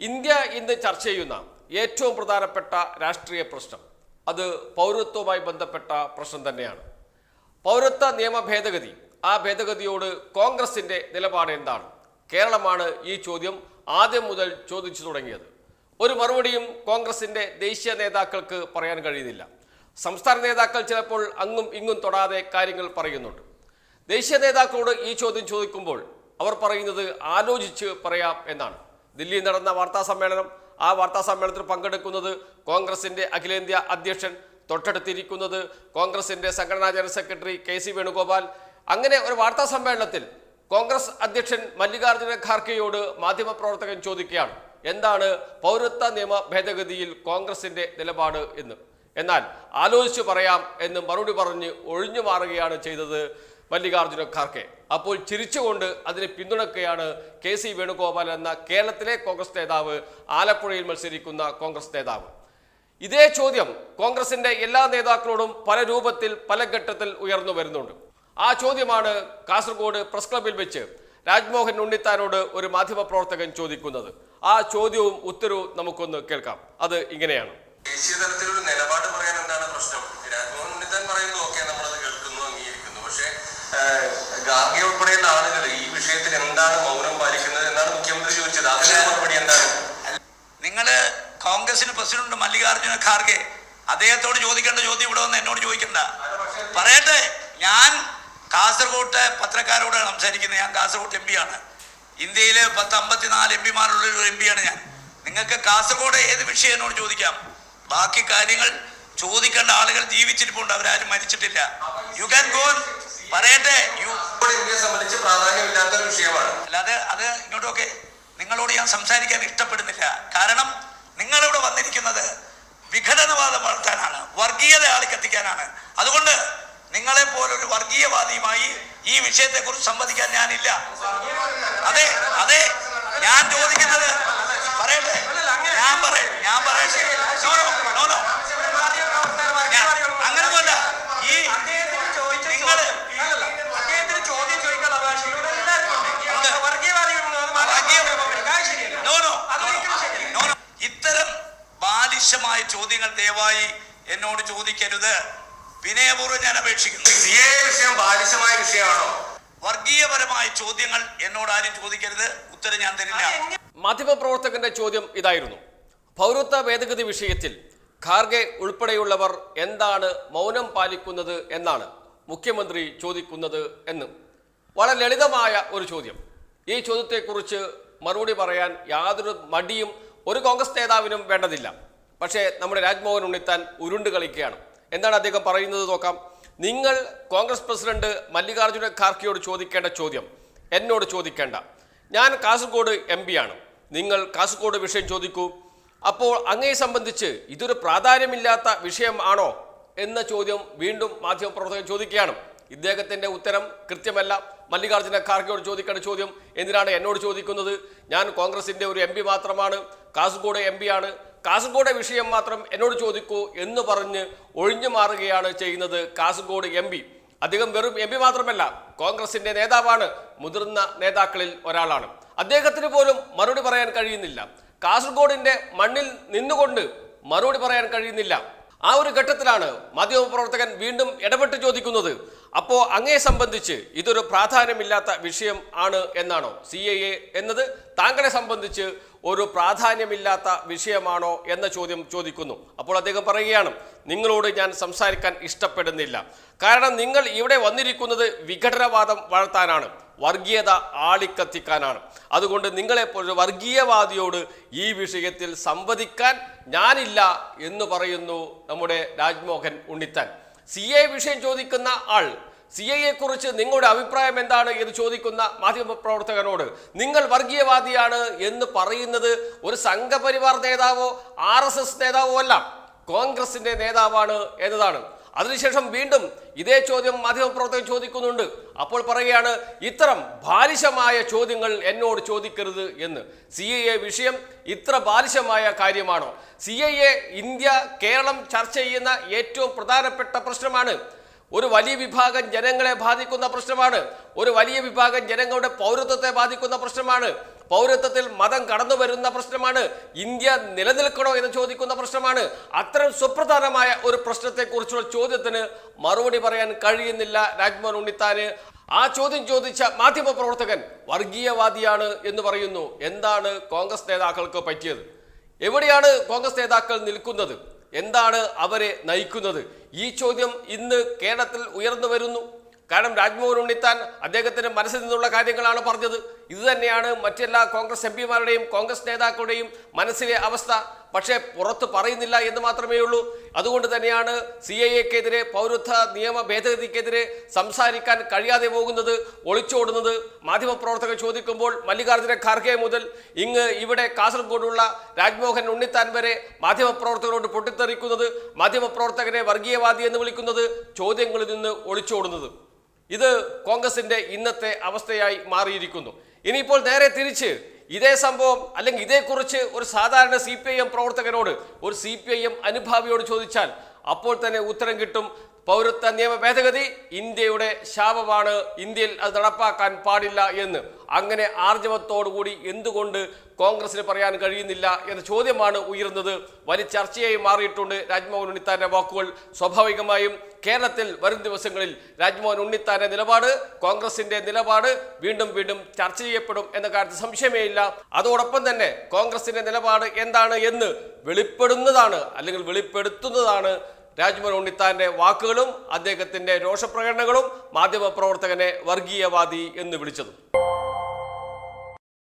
India ഇന്ന് ചർച്ച ചെയ്യുന്ന ഏറ്റവും പ്രധാനപ്പെട്ട രാഷ്ട്രീയ പ്രശ്നം. അത് പൗരത്വവുമായി ബന്ധപ്പെട്ട പ്രശ്നം തന്നെയാണ്. പൗരത്വ നിയമ ഭേദഗതി. ആ ഭേദഗതിയോട് കോൺഗ്രസിന്റെ നിലപാട് എന്താണ്? കേരളമാണ് ഈ ചോദ്യം ആദ്യം മുതൽ ചോദിച്ചു തുടങ്ങിയത്. ഒരു മറുപടിയും കോൺഗ്രസിന്റെ ദേശീയ നേതാക്കൾക്ക് പറയാൻ കഴിയുന്നില്ല. സംസ്ഥാന നേതാക്കൾ ചിലപ്പോൾ അങ്ങും ഇങ്ങും തൊടാതെ കാര്യങ്ങൾ പറയുന്നുണ്ട്. ദേശീയ നേതാക്കളോട് ഈ ചോദ്യം ചോദിക്കുമ്പോൾ അവർ പറയുന്നത് ആലോചിച്ച് പറയാം എന്നാണ്. ദില്ലിയിൽ നടന്ന വാർത്താ സമ്മേളനം. ആ വാർത്താ സമ്മേളനത്തിൽ പങ്കെടുക്കുന്നത് കോൺഗ്രസിന്റെ അഖിലേന്ത്യാ അധ്യക്ഷൻ തൊട്ടടുത്തിരിക്കുന്നത് കോൺഗ്രസിന്റെ സംഘടനാ general secretary K C Venugopal. അങ്ങനെ ഒരു വാർത്താ സമ്മേളനത്തിൽ കോൺഗ്രസ് അധ്യക്ഷൻ മല്ലികാർജുന ഖാർഗെയോട് മാധ്യമപ്രവർത്തകൻ ചോദിക്കുകയാണ്. എന്താണ് പൗരത്വ നിയമ ഭേദഗതിയിൽ കോൺഗ്രസിന്റെ നിലപാട് എന്ന്. എന്നാൽ ആലോചിച്ച് പറയാം എന്ന് മറുപടി പറഞ്ഞ് ഒഴിഞ്ഞു മാറുകയാണ് ചെയ്തത് മല്ലികാർജുന ഖാർഗെ അപ്പോൾ ചിരിച്ചുകൊണ്ട് അതിനെ പിന്തുണക്കുകയാണ് കെ സി വേണുഗോപാൽ എന്ന കേരളത്തിലെ കോൺഗ്രസ് നേതാവ് ആലപ്പുഴയിൽ മത്സരിക്കുന്ന കോൺഗ്രസ് നേതാവ്. ഇതേ ചോദ്യം കോൺഗ്രസിന്റെ എല്ലാ നേതാക്കളോടും പല രൂപത്തിൽ പല ഘട്ടത്തിൽ ഉയർന്നു വരുന്നുണ്ട്. ആ ചോദ്യമാണ് കാസർഗോഡ് പ്രസ് ക്ലബിൽ വെച്ച് രാജ്മോഹൻ ഉണ്ണിത്താനോട് ഒരു മാധ്യമപ്രവർത്തകൻ ചോദിക്കുന്നത്. ആ ചോദ്യവും ഉത്തരവും നമുക്കൊന്ന് കേൾക്കാം. അത് ഇങ്ങനെയാണ്. ദേശീയ തലത്തിൽ ഒരു നിലപാട് ഗാർഗെ ഉൾപ്പെടെയുള്ള ആളുകൾ ഈ വിഷയത്തിൽ എന്താണ് മൗനം പാലിക്കുന്നത് എന്നാണ് മുഖ്യമന്ത്രി ചോദിച്ചത്. അതിന്റെ മറുപടി എന്താണ്? നിങ്ങൾ കോൺഗ്രസിന് പ്രസിഡന്റ് മല്ലികാർജുന ഖാർഗെ അദ്ദേഹത്തോട് ചോദിക്കേണ്ട ചോദ്യം ഇവിടെ വന്ന് എന്നോട് ചോദിക്കണ്ട. പറയട്ടെ ഞാൻ കാസർഗോട്ട് പത്രക്കാരോടാണ് സംസാരിക്കുന്നത്. ഞാൻ കാസർഗോഡ് എം ആണ്. ഇന്ത്യയിലെ പത്ത് അമ്പത്തിനാല് എം പിമാരുള്ള ഒരു എം ആണ് ഞാൻ. നിങ്ങൾക്ക് കാസർഗോഡ് ഏത് വിഷയം എന്നോട് ചോദിക്കാം? ബാക്കി കാര്യങ്ങൾ ചോദിക്കേണ്ട ആളുകൾ ജീവിച്ചിരിപ്പുണ്ട്. അവരാരും മരിച്ചിട്ടില്ല. യു ക്യാൻ ഗോൺ പറയട്ടെ ഇന്ത്യയെ സംബന്ധിച്ച് പ്രാധാന്യമില്ലാത്ത ഒരു വിഷയമാണ്. അല്ലാതെ അത് ഇങ്ങോട്ടൊക്കെ നിങ്ങളോട് ഞാൻ സംസാരിക്കാൻ ഇഷ്ടപ്പെടുന്നില്ല. കാരണം നിങ്ങളിവിടെ വന്നിരിക്കുന്നത് വിഘടനവാദം വളർത്താനാണ് വർഗീയത ആളിക്കത്തിക്കാനാണ്. അതുകൊണ്ട് നിങ്ങളെ പോലൊരു വർഗീയവാദിയുമായി ഈ വിഷയത്തെ കുറിച്ച് സംവദിക്കാൻ ഞാനില്ല. അതെ അതെ ഞാൻ ചോദിക്കുന്നത് പറയട്ടെ? ഞാൻ പറയട്ടെ? ഞാൻ പറയട്ടെ? ബാലിശമായ ചോദ്യങ്ങൾ ദയവായി എന്നോട് ചോദിക്കരുത്. വിനയപൂർവം ഞാൻ അപേക്ഷിക്കുന്നു. വിഷയം ബാലിശമായ വിഷയമാണോ? വർഗീയപരമായ ചോദ്യങ്ങൾ എന്നോട് ആരും ചോദിക്കരുത്. ഉത്തരം ഞാൻ തരില്ല. മാധ്യമപ്രവർത്തകന്റെ ചോദ്യം ഇതായിരുന്നു. പൗരത്വ ഭേദഗതി വിഷയത്തിൽ ഖാർഗെ ഉൾപ്പെടെയുള്ളവർ എന്താണ് മൗനം പാലിക്കുന്നത് എന്നാണ് മുഖ്യമന്ത്രി ചോദിക്കുന്നത് എന്ന്. വളരെ ലളിതമായ ഒരു ചോദ്യം. ഈ ചോദ്യത്തെക്കുറിച്ച് മറുപടി പറയാൻ യാതൊരു മടിയും ഒരു കോൺഗ്രസ് നേതാവിനും വേണ്ടതില്ല. പക്ഷേ നമ്മുടെ രാജ്മോഹൻ ഉണ്ണിത്താൻ ഉരുണ്ട് കളിക്കുകയാണ്. എന്താണ് അദ്ദേഹം പറയുന്നത് നോക്കാം. നിങ്ങൾ കോൺഗ്രസ് പ്രസിഡന്റ് മല്ലികാർജുന ഖാർഗെയോട് ചോദിക്കേണ്ട ചോദ്യം. എന്നോട് ചോദിക്കേണ്ട. ഞാൻ കാസർഗോഡ് എം ആണ്. നിങ്ങൾ കാസർഗോഡ് വിഷയം ചോദിക്കൂ. അപ്പോൾ അങ്ങയെ സംബന്ധിച്ച് ഇതൊരു പ്രാധാന്യമില്ലാത്ത വിഷയം ആണോ? എന്ന ചോദ്യം വീണ്ടും മാധ്യമപ്രവർത്തകൻ ചോദിക്കുകയാണ്. ഇദ്ദേഹത്തിന്റെ ഉത്തരം കൃത്യമല്ല. മല്ലികാർജുന ഖാർഗെയോട് ചോദിക്കേണ്ട ചോദ്യം. എന്തിനാണ് എന്നോട് ചോദിക്കുന്നത്? ഞാൻ കോൺഗ്രസിന്റെ ഒരു എം മാത്രമാണ്. കാസർഗോഡ് എം ആണ്. കാസർഗോഡ് വിഷയം മാത്രം എന്നോട് ചോദിക്കൂ എന്ന് പറഞ്ഞ് ഒഴിഞ്ഞു മാറുകയാണ് ചെയ്യുന്നത് കാസർഗോഡ് എം പി. അദ്ദേഹം വെറും എം പി മാത്രമല്ല കോൺഗ്രസിന്റെ നേതാവാണ് മുതിർന്ന നേതാക്കളിൽ ഒരാളാണ്. അദ്ദേഹത്തിന് പോലും മറുപടി പറയാൻ കഴിയുന്നില്ല. കാസർഗോഡിന്റെ മണ്ണിൽ നിന്നുകൊണ്ട് മറുപടി പറയാൻ കഴിയുന്നില്ല. ആ ഒരു ഘട്ടത്തിലാണ് മാധ്യമപ്രവർത്തകൻ വീണ്ടും ഇടപെട്ട് ചോദിക്കുന്നത്. അപ്പോൾ അങ്ങയെ സംബന്ധിച്ച് ഇതൊരു പ്രാധാന്യമില്ലാത്ത വിഷയം ആണ് എന്നാണോ സി എ എ എന്നത്? താങ്കളെ സംബന്ധിച്ച് ഒരു പ്രാധാന്യമില്ലാത്ത വിഷയമാണോ എന്ന ചോദ്യം ചോദിക്കുന്നു. അപ്പോൾ അദ്ദേഹം പറയുകയാണ് നിങ്ങളോട് ഞാൻ സംസാരിക്കാൻ ഇഷ്ടപ്പെടുന്നില്ല. കാരണം നിങ്ങൾ ഇവിടെ വന്നിരിക്കുന്നത് വിഘടനവാദം വളർത്താനാണ് വർഗീയത ആളിക്കത്തിക്കാനാണ്. അതുകൊണ്ട് നിങ്ങളെപ്പോലൊരു വർഗീയവാദിയോട് ഈ വിഷയത്തിൽ സംവദിക്കാൻ ഞാനില്ല എന്ന് പറയുന്നു നമ്മുടെ രാജ്മോഹൻ ഉണ്ണിത്താൻ. സി എ വിഷയം ചോദിക്കുന്ന ആൾ സി എയെ കുറിച്ച് നിങ്ങളുടെ അഭിപ്രായം എന്താണ് എന്ന് ചോദിക്കുന്ന മാധ്യമപ്രവർത്തകനോട് നിങ്ങൾ വർഗീയവാദിയാണ് എന്ന് പറയുന്നത് ഒരു സംഘപരിവാർ നേതാവോ ആർ എസ് എസ് നേതാവോ അല്ല കോൺഗ്രസിന്റെ നേതാവാണ് എന്നതാണ്. അതിനുശേഷം വീണ്ടും ഇതേ ചോദ്യം മാധ്യമപ്രവർത്തകൻ ചോദിക്കുന്നുണ്ട്. അപ്പോൾ പറയുകയാണ് ഇത്തരം ബാലിശമായ ചോദ്യങ്ങൾ എന്നോട് ചോദിക്കരുത് എന്ന്. സി എ വിഷയം ഇത്ര ബാലിശമായ കാര്യമാണോ? സി എ ഇന്ത്യ കേരളം ചർച്ച ചെയ്യുന്ന ഏറ്റവും പ്രധാനപ്പെട്ട പ്രശ്നമാണ്. ഒരു വലിയ വിഭാഗം ജനങ്ങളെ ബാധിക്കുന്ന പ്രശ്നമാണ്. ഒരു വലിയ വിഭാഗം ജനങ്ങളുടെ പൗരത്വത്തെ ബാധിക്കുന്ന പ്രശ്നമാണ്. പൗരത്വത്തിൽ മതം കടന്നു വരുന്ന പ്രശ്നമാണ്. ഇന്ത്യ നിലനിൽക്കണോ എന്ന് ചോദിക്കുന്ന പ്രശ്നമാണ്. അത്തരം സുപ്രധാനമായ ഒരു പ്രശ്നത്തെക്കുറിച്ചുള്ള ചോദ്യത്തിന് മറുപടി പറയാൻ കഴിയുന്നില്ല രാജ്മോഹൻ ഉണ്ണിത്താന്. ആ ചോദ്യം ചോദിച്ച മാധ്യമപ്രവർത്തകൻ വർഗീയവാദിയാണ് എന്ന് പറയുന്നു. എന്താണ് കോൺഗ്രസ് നേതാക്കൾക്ക് പറ്റിയത്? എവിടെയാണ് കോൺഗ്രസ് നേതാക്കൾ നിൽക്കുന്നത്? എന്താണ് അവരെ നയിക്കുന്നത്? ഈ ചോദ്യം ഇന്ന് കേരളത്തിൽ ഉയർന്നു വരുന്നു. കാരണം രാജ്മോഹൻ ഉണ്ണിത്താൻ അദ്ദേഹത്തിന്റെ മനസ്സിൽ നിന്നുള്ള കാര്യങ്ങളാണ് പറഞ്ഞത്. ഇത് തന്നെയാണ് മറ്റെല്ലാ കോൺഗ്രസ് എം പിമാരുടെയും കോൺഗ്രസ് നേതാക്കളുടെയും മനസ്സിലെ അവസ്ഥ. പക്ഷേ പുറത്ത് പറയുന്നില്ല എന്ന് മാത്രമേ ഉള്ളൂ. അതുകൊണ്ട് തന്നെയാണ് സി ഐ എക്കെതിരെ പൗരത്വ നിയമ ഭേദഗതിക്കെതിരെ സംസാരിക്കാൻ കഴിയാതെ പോകുന്നത് ഒളിച്ചോടുന്നത്. മാധ്യമപ്രവർത്തകർ ചോദിക്കുമ്പോൾ മല്ലികാർജുന ഖാർഗെ മുതൽ ഇങ്ങ് ഇവിടെ കാസർഗോഡുള്ള രാജ്മോഹൻ ഉണ്ണിത്താൻ വരെ മാധ്യമപ്രവർത്തകരോട് പൊട്ടിത്തെറിക്കുന്നത് മാധ്യമപ്രവർത്തകരെ വർഗീയവാദി എന്ന് വിളിക്കുന്നത് ചോദ്യങ്ങളിൽ നിന്ന് ഒളിച്ചോടുന്നത്. ഇത് കോൺഗ്രസിന്റെ ഇന്നത്തെ അവസ്ഥയായി മാറിയിരിക്കുന്നു. ഇനിയിപ്പോൾ നേരെ തിരിച്ച് ഇതേ സംഭവം അല്ലെങ്കിൽ ഇതേക്കുറിച്ച് ഒരു സാധാരണ സി പി ഐ എം പ്രവർത്തകനോട് ഒരു സി പി ഐ എം അനുഭാവിയോട് ചോദിച്ചാൽ അപ്പോൾ തന്നെ ഉത്തരം കിട്ടും. പൗരത്വ നിയമ ഭേദഗതി ഇന്ത്യയുടെ ശാപമാണ്. ഇന്ത്യയിൽ അത് നടപ്പാക്കാൻ പാടില്ല എന്ന്. അങ്ങനെ ആർജവത്തോടുകൂടി എന്തുകൊണ്ട് കോൺഗ്രസിന് പറയാൻ കഴിയുന്നില്ല എന്ന ചോദ്യമാണ് ഉയർന്നത് വലിയ ചർച്ചയായി മാറിയിട്ടുണ്ട് രാജ്മോഹൻ ഉണ്ണിത്താന്റെ വാക്കുകൾ. സ്വാഭാവികമായും കേരളത്തിൽ വരും ദിവസങ്ങളിൽ രാജ്മോഹൻ ഉണ്ണിത്താന്റെ നിലപാട് കോൺഗ്രസിന്റെ നിലപാട് വീണ്ടും വീണ്ടും ചർച്ച ചെയ്യപ്പെടും എന്ന കാര്യത്തിൽ സംശയമേ ഇല്ല. അതോടൊപ്പം തന്നെ കോൺഗ്രസിന്റെ നിലപാട് എന്താണ് എന്ന് വെളിപ്പെടുന്നതാണ് അല്ലെങ്കിൽ വെളിപ്പെടുത്തുന്നതാണ് രാജ്മോഹൻ ഉണ്ണിത്താന്റെ വാക്കുകളും അദ്ദേഹത്തിന്റെ രോഷപ്രകടനങ്ങളും മാധ്യമപ്രവർത്തകനെ വർഗീയവാദി എന്ന് വിളിച്ചതും.